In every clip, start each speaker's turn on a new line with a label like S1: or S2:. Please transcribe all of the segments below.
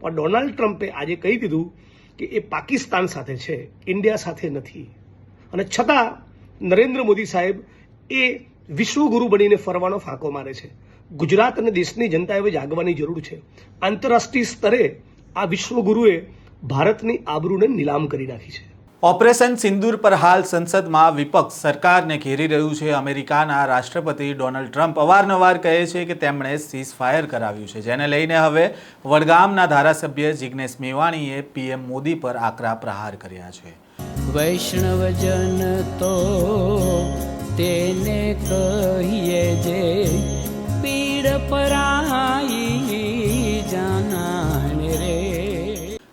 S1: પણ ડોનાલ્ડ ટ્રમ્પે આજે કહી દીધું કે એ પાકિસ્તાન સાથે છે, ઇન્ડિયા સાથે નથી. અને છતાં નરેન્દ્ર મોદી સાહેબ એ વિશ્વગુરુ બનીને ફરવાનો ફાંકો મારે છે. ગુજરાત અને દેશની જનતાએ હવે જાગવાની જરૂર છે. આંતરરાષ્ટ્રીય સ્તરે આ વિશ્વગુરુએ ભારતની આબરૂને નીલામ કરી નાખી છે.
S2: ઓપરેશન સિંદૂર પર હાલ સંસદમાં વિપક્ષ સરકારને ઘેરી રહ્યું છે. અમેરિકાના રાષ્ટ્રપતિ ડોનાલ્ડ ટ્રમ્પ અવારનવાર કહે છે કે તેમણે સીઝ ફાયર કરાવ્યું છે. જેને લઈને હવે વડગામના ધારાસભ્ય જિગ્નેશ મેવાણીએ પીએમ મોદી પર આકરા પ્રહાર કર્યા છે.
S3: વૈષ્ણવજન તો તેને કહીએ જે પીડ પરાઈ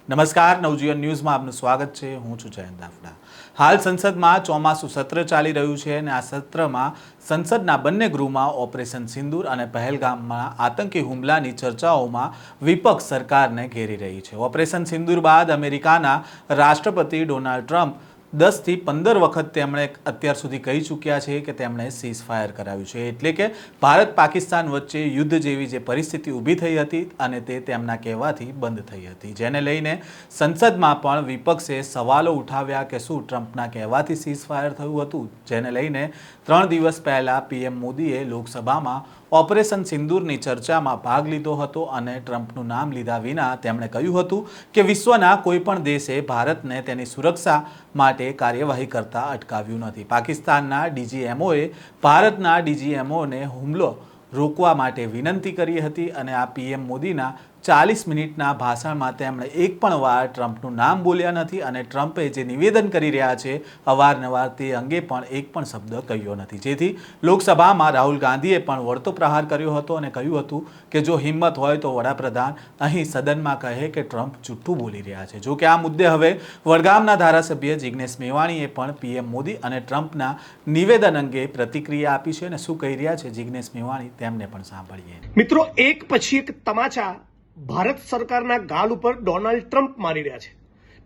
S2: નમસ્કાર, નવજીવન ન્યૂઝમાં આપનું સ્વાગત છે. હું છું જયંત દાફડા. હાલ સંસદમાં ચોમાસું સત્ર ચાલી રહ્યું છે અને આ સત્રમાં સંસદના બંને ગૃહમાં ઓપરેશન સિંદૂર અને પહેલગામમાં આતંકી હુમલાની ચર્ચાઓમાં વિપક્ષ સરકારને ઘેરી રહી છે. ઓપરેશન સિંદૂર બાદ અમેરિકાના રાષ્ટ્રપતિ ડોનાલ્ડ ટ્રમ્પ દસથી પંદર વખત તેમણે અત્યાર સુધી કહી ચૂક્યા છે કે તેમણે સીઝ ફાયર કરાવ્યું છે. એટલે કે ભારત પાકિસ્તાન વચ્ચે યુદ્ધ જેવી જે પરિસ્થિતિ ઊભી થઈ હતી અને તે તેમના કહેવાથી બંધ થઈ હતી. જેને લઈને સંસદમાં પણ વિપક્ષે સવાલો ઉઠાવ્યા કે શું ટ્રમ્પના કહેવાથી સીઝ ફાયર થયું હતું? જેને લઈને ત્રણ દિવસ પહેલાં પીએમ મોદીએ લોકસભામાં ઓપરેશન સિંદૂરની ચર્ચામાં ભાગ લીધો હતો અને ટ્રમ્પનું નામ લીધા વિના તેમણે કહ્યું હતું કે વિશ્વના કોઈપણ દેશે ભારતને તેની સુરક્ષા માટે કાર્યવાહી કરતા અટકાવ્યું નથી. પાકિસ્તાનના ડીજીએમઓએ ભારતના ડીજીએમઓને હુમલો રોકવા માટે વિનંતી કરી હતી અને આ પીએમ મોદીના ચાલીસ મિનિટના ભાષણમાં તેમણે એક પણ વાર ટ્રમ્પનું નામ બોલ્યા નથી અને ટ્રમ્પે જે નિવેદન કરી રહ્યા છે, અવારનવાર તે અંગે પણ એક પણ શબ્દ કહ્યો નથી. જેથી લોકસભામાં રાહુલ ગાંધીએ પણ વળતો પ્રહાર કર્યો હતો અને કહ્યું હતું કે જો હિંમત હોય તો વડાપ્રધાન અહીં સદનમાં કહે કે ટ્રમ્પ જૂઠું બોલી રહ્યા છે. જો કે આ મુદ્દે હવે વડગામના ધારાસભ્ય જિગ્નેશ મેવાણીએ પણ પીએમ મોદી અને ટ્રમ્પના નિવેદન અંગે પ્રતિક્રિયા આપી છે અને શું કહી રહ્યા છે જિગ્નેશ મેવાણી, તેમને પણ સાંભળીએ.
S1: મિત્રો, એક પછી એક તમાચા ભારત સરકારના ગાલ ઉપર ડોનાલ્ડ ટ્રમ્પ મારી રહ્યા છે.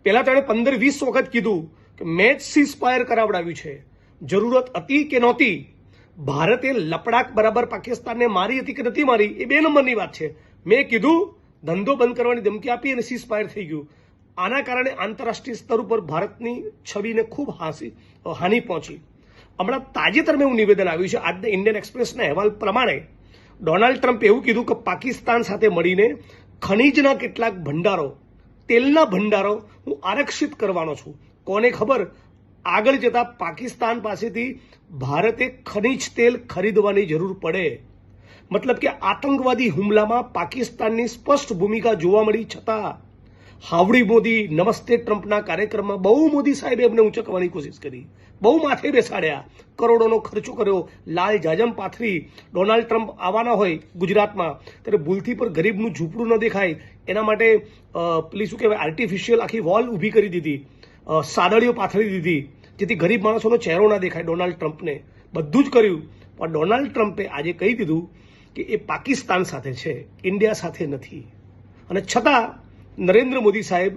S1: પહેલા તેણે પંદર વીસ વખત કીધું કે મેં સીઝફાયર કરાવડાવ્યું છે. જરૂરત હતી કે નહોતી? ભારતે લપડાક બરાબર પાકિસ્તાનને મારી હતી કે નથી મારી? એ બે નંબરની વાત છે. મેં કીધું, ધંધો બંધ કરવાની ધમકી આપી અને સીઝફાયર થઈ ગયું. આના કારણે આંતરરાષ્ટ્રીય સ્તર ઉપર ભારતની છબીને ખૂબ હાંસી, હાનિ પહોંચી. હમણાં તાજેતરમાં એવું નિવેદન આવ્યું છે. આજના ઇન્ડિયન એક્સપ્રેસના અહેવાલ પ્રમાણે ડોનાલ્ડ ટ્રમ્પે એવું કીધું કે પાકિસ્તાન સાથે મળીને ખનીજના કેટલાક ભંડારો, તેલના ભંડારો હું આરક્ષિત કરવાનો છું. કોને ખબર? આગળ જતા પાકિસ્તાન પાસેથી ભારતે ખનીજ તેલ ખરીદવાની જરૂર પડે. મતલબ કે આતંકવાદી હુમલામાં પાકિસ્તાનની સ્પષ્ટ ભૂમિકા જોવા મળી છતાં હાવડી મોદી નમસ્તે ટ્રમ્પના કાર્યક્રમમાં બહુ મોદી સાહેબે એમને ઊંચકવાની કોશિશ કરી. બહુ માથે બેસાડ્યા. કરોડોનો ખર્ચો કર્યો. લાલ જાજમ પાથરી. ડોનાલ્ડ ટ્રમ્પ આવવાના હોય ગુજરાતમાં, ત્યારે ભૂલથી પર ગરીબનું ઝૂંપડું ન દેખાય. એના માટે પેલી શું કહેવાય આર્ટિફિશિયલ આખી વોલ ઊભી કરી દીધી. સાદળીઓ પાથરી દીધી, જેથી ગરીબ માણસોનો ચહેરો ના દેખાય ડોનાલ્ડ ટ્રમ્પને. બધું જ કર્યું. પણ ડોનાલ્ડ ટ્રમ્પે આજે કહી દીધું કે એ પાકિસ્તાન સાથે છે, ઇન્ડિયા સાથે નથી. અને છતાં નરેન્દ્ર મોદી સાહેબ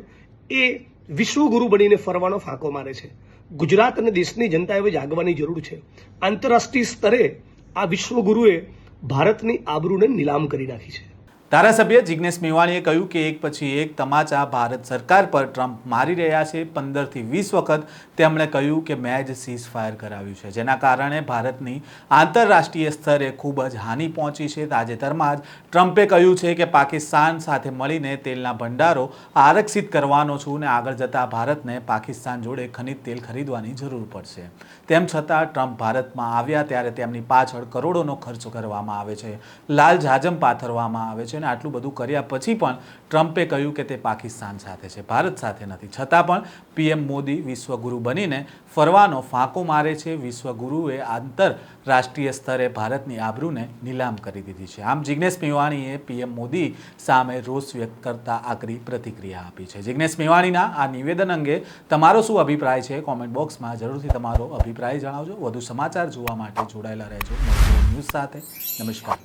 S1: એ વિશ્વગુરુ બનીને ફરવાનો ફાંકો મારે છે. ગુજરાત અને દેશની જનતાએ હવે જાગવાની જરૂર છે. આંતરરાષ્ટ્રીય સ્તરે આ વિશ્વગુરુએ ભારતની આબરૂને નીલામ કરી નાખી છે.
S2: ધારાસભ્ય જિગ્નેશ મેવાણીએ કહ્યું કે એક પછી એક તમાચા ભારત સરકાર પર ટ્રમ્પ મારી રહ્યા છે. પંદરથી વીસ વખત તેમણે કહ્યું કે મેં જ સીઝ ફાયર કરાવ્યું છે. જેના કારણે ભારતની આંતરરાષ્ટ્રીય સ્તરે ખૂબ જ હાનિ પહોંચી છે. તાજેતરમાં જ ટ્રમ્પે કહ્યું છે કે પાકિસ્તાન સાથે મળીને તેલના ભંડારો આરક્ષિત કરવાનો છું અને આગળ જતાં ભારતને પાકિસ્તાન જોડે ખનિજ તેલ ખરીદવાની જરૂર પડશે. તેમ છતાં ટ્રમ્પ ભારતમાં આવ્યા ત્યારે તેમની પાછળ કરોડોનો ખર્ચ કરવામાં આવે છે. લાલ જાજમ પાથરવામાં આવે છે અને આટલું બધું કર્યા પછી પણ ટ્રમ્પે કહ્યું કે તે પાકિસ્તાન સાથે છે. ભારત સાથે નથી. છતાં પણ પીએમ મોદી વિશ્વગુરુ બનીને ફરવાનો ફાંકો મારે છે. વિશ્વગુરુએ આંતરરાષ્ટ્રીય સ્તરે ભારતની આબરૂને નીલામ કરી દીધી છે. આમ જિગ્નેશ મેવાણીએ પીએમ મોદી સામે રોષ વ્યક્ત કરતા આકરી પ્રતિક્રિયા આપી છે. જિગ્નેશ મેવાણીના આ નિવેદન અંગે તમારો શું અભિપ્રાય છે? કોમેન્ટ બોક્સમાં જરૂરથી તમારો અભિપ્રાય જણાવજો. વધુ સમાચાર જોવા માટે જોડાયેલા રહેજો. ન્યૂઝ સાથે. નમસ્કાર.